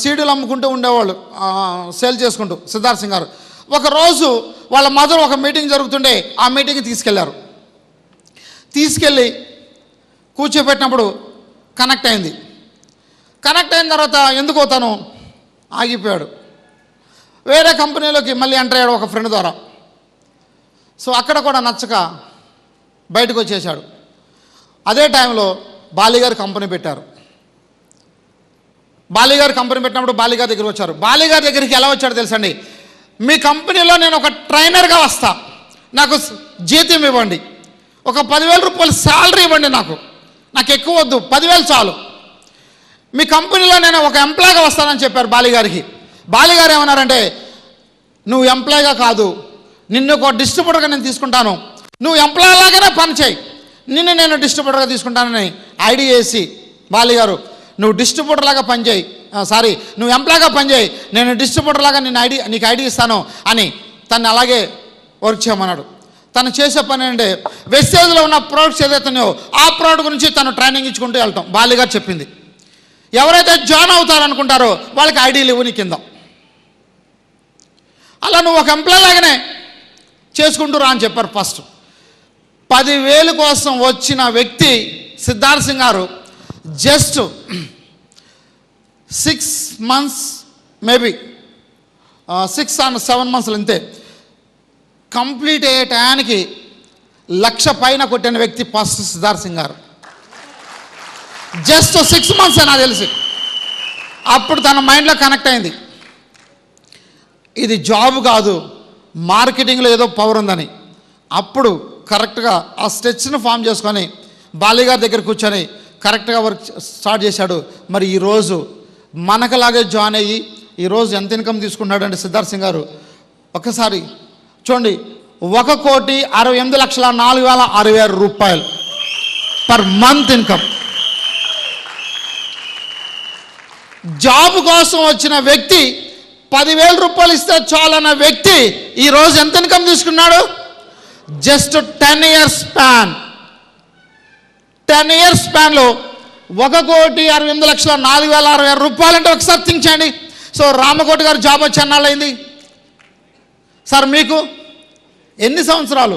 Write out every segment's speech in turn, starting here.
సీడీలు అమ్ముకుంటూ ఉండేవాళ్ళు సేల్ చేసుకుంటూ సిద్ధార్థ్ సింగ్ గారు. ఒకరోజు వాళ్ళ మదర్ ఒక మీటింగ్ జరుగుతుండే ఆ మీటింగ్కి తీసుకెళ్ళారు. తీసుకెళ్ళి కూర్చోబెట్టినప్పుడు కనెక్ట్ అయింది. కనెక్ట్ అయిన తర్వాత ఎందుకో తను ఆగిపోయాడు. వేరే కంపెనీలోకి మళ్ళీ ఎంటర్ అయ్యాడు ఒక ఫ్రెండ్ ద్వారా. సో అక్కడ కూడా నచ్చక బయటకు వచ్చేసాడు అదే టైంలో బాలిగారు కంపెనీ పెట్టారు. బాలిగారు కంపెనీ పెట్టినప్పుడు బాలిగారి దగ్గరికి వచ్చారు. బాలిగారి దగ్గరికి ఎలా వచ్చాడో తెలుసండి? మీ కంపెనీలో నేను ఒక ట్రైనర్గా వస్తా. నాకు జీతం ఇవ్వండి. ఒక పదివేల రూపాయలు శాలరీ ఇవ్వండి నాకు. నాకు ఎక్కువ వద్దు. పదివేలు చాలు. మీ కంపెనీలో నేను ఒక ఎంప్లాయ్గా వస్తానని చెప్పారు బాలిగారికి బాలిగారు ఏమన్నారంటే నువ్వు ఎంప్లాయ్గా కాదు. నిన్ను ఒక డిస్ట్రిబ్యూటర్గా నేను తీసుకుంటాను. నువ్వు ఎంప్లాయ్ లాగానే పని చేయి. నిన్ను నేను డిస్ట్రిబ్యూటర్గా తీసుకుంటానని ఐడి చేసి బాలిగారు నువ్వు డిస్ట్రిబ్యూటర్ లాగా పనిచేయి. సారీ నువ్వు ఎంప్లాయ్గా పనిచేయి. నేను డిస్ట్రిబ్యూటర్ లాగా నేను ఐడి నీకు ఐడి ఇస్తాను అని తను అలాగే వర్క్ చేయమన్నాడు. తను చేసే పని అంటే వెస్టేజ్లో ఉన్న ప్రోడక్ట్స్ ఏదైతే ఉన్నాయో ఆ ప్రోడక్ట్ గురించి తను ట్రైనింగ్ ఇచ్చుకుంటూ వెళ్తాం. బాలిగారు చెప్పింది. ఎవరైతే జాయిన్ అవుతారనుకుంటారో వాళ్ళకి ఐడీలు ఇవ్వు నీ కింద. అలా నువ్వు ఒక ఎంప్లాయ్ లాగానే చేసుకుంటూ రా అని చెప్పారు ఫస్ట్ పదివేలు కోసం వచ్చిన వ్యక్తి సిద్ధార్థ్ సింగ్ గారు just six months maybe six and seven మంత్స్లు అంతే కంప్లీట్ అయ్యే టయానికి లక్ష పైన కొట్టిన వ్యక్తి ఫస్ట్ సిద్ధార్థ్ సింగ్ గారు. జస్ట్ సిక్స్ మంత్స్ నాకు తెలిసి. అప్పుడు తన మైండ్లో కనెక్ట్ అయింది. ఇది జాబ్ కాదు మార్కెటింగ్లో ఏదో పవర్ ఉందని. అప్పుడు కరెక్ట్గా ఆ స్టెచ్ను ఫామ్ చేసుకొని బాలిగారి దగ్గర కూర్చొని కరెక్ట్గా వర్క్ స్టార్ట్ చేశాడు. మరి ఈరోజు మనకలాగే జాయిన్ అయ్యి ఈరోజు ఎంత ఇన్కమ్ తీసుకున్నాడండి సిద్ధార్థ్ సింగ్ గారు. ఒకసారి చూడండి ఒక కోటి అరవై ఎనిమిది లక్షల నాలుగు వేల అరవై ఆరు రూపాయలు పర్ మంత్ ఇన్కమ్. జాబ్ కోసం వచ్చిన వ్యక్తి పదివేల రూపాయలు ఇస్తే చాలన్న వ్యక్తి ఈరోజు ఎంత ఇన్కమ్ తీసుకున్నాడు? Just ten years span. Ten years స్పాన్లో ఒక కోటి అరవై ఎనిమిది లక్షల నాలుగు వేల అరవై ఆరు రూపాయలు అంటే ఒకసారి తించండి చేయండి. సో రామకోటి గారు జాబ్ వచ్చి అన్నాళ్ళైంది సార్ మీకు ఎన్ని సంవత్సరాలు?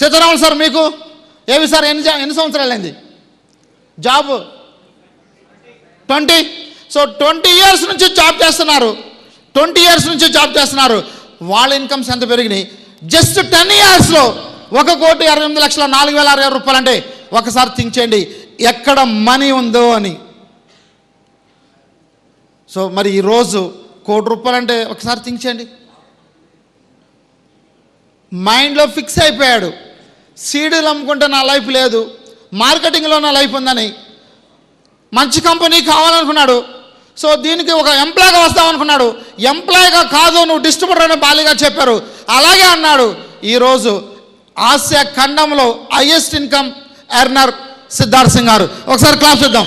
సీతారాములు సార్ మీకు ఏవి సార్ ఎన్ని ఎన్ని సంవత్సరాలు అయింది? Job twenty? So twenty years నుంచి జాబ్ చేస్తున్నారు. ట్వంటీ ఇయర్స్ నుంచి జాబ్ చేస్తున్నారు. వాళ్ళ ఇన్కమ్స్ ఎంత పెరిగినాయి? జస్ట్ టెన్ ఇయర్స్లో ఒక కోటి అరవై ఎనిమిది లక్షల నాలుగు వేల అరవై రూపాయలు అంటే ఒకసారి థింక్ చేయండి. ఎక్కడ మనీ ఉందో అని. సో మరి ఈరోజు కోటి రూపాయలు అంటే ఒకసారి థింక్ చేయండి. మైండ్లో ఫిక్స్ అయిపోయాడు. సీడీలు అమ్ముకుంటే నా లైఫ్ లేదు. మార్కెటింగ్లో నా లైఫ్ ఉందని. మంచి కంపెనీ కావాలనుకున్నాడు. సో దీనికి ఒక ఎంప్లాయ్గా వస్తామనుకున్నాడు ఎంప్లాయ్గా కాదు నువ్వు డిస్ట్రిబ్యూటర్ అని బాలిగా చెప్పారు. అలాగే అన్నాడు. ఈరోజు ఆసియా ఖండంలో highest income earner Siddharth Singh గారు. ఒకసారి క్లాస్ చూద్దాం.